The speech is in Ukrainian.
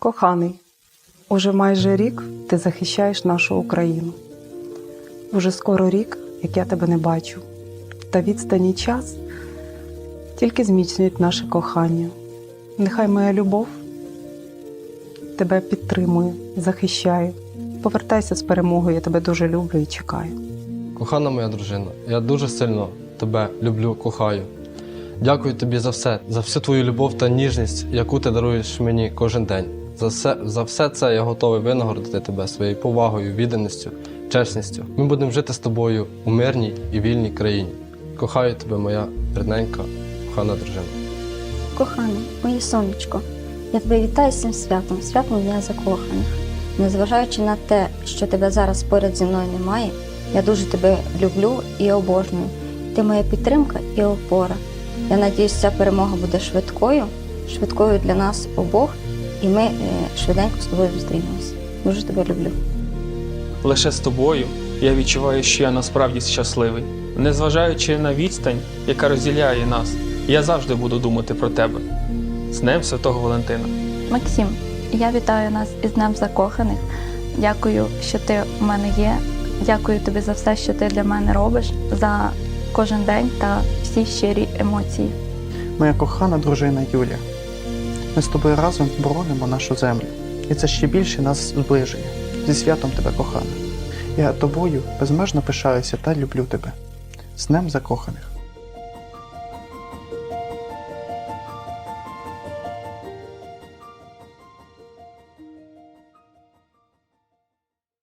Коханий, уже майже рік ти захищаєш нашу Україну. Уже скоро рік, як я тебе не бачу. Та відстані час тільки зміцнюють наше кохання. Нехай моя любов тебе підтримує, захищає. Повертайся з перемогою, я тебе дуже люблю і чекаю. Кохана моя дружина, я дуже сильно тебе люблю, кохаю. Дякую тобі за все, за всю твою любов та ніжність, яку ти даруєш мені кожен день. За все, за все це я готовий винагородити тебе своєю повагою, відданістю, чесністю. Ми будемо жити з тобою у мирній і вільній країні. Кохаю тебе, моя рідненька, кохана дружина. Кохане, моє сонечко, я тебе вітаю з цим святом, святом Дня закоханих. Незважаючи на те, що тебе зараз поряд зі мною немає, я дуже тебе люблю і обожнюю. Ти моя підтримка і опора. Я надіюсь, ця перемога буде швидкою, швидкою для нас обох, і ми е, швиденько з тобою зустрінемося. Дуже тебе люблю. Лише з тобою я відчуваю, що я насправді щасливий. Незважаючи на відстань, яка розділяє нас, я завжди буду думати про тебе. З Днем Святого Валентина. Максим, я вітаю нас із Днем Закоханих. Дякую, що ти у мене є. Дякую тобі за все, що ти для мене робиш, за кожен день та всі щирі емоції. Моя кохана дружина Юлія. Ми з тобою разом боронимо нашу землю, і це ще більше нас зближує. Зі святом тебе, кохана. Я тобою безмежно пишаюся та люблю тебе. З Днем закоханих.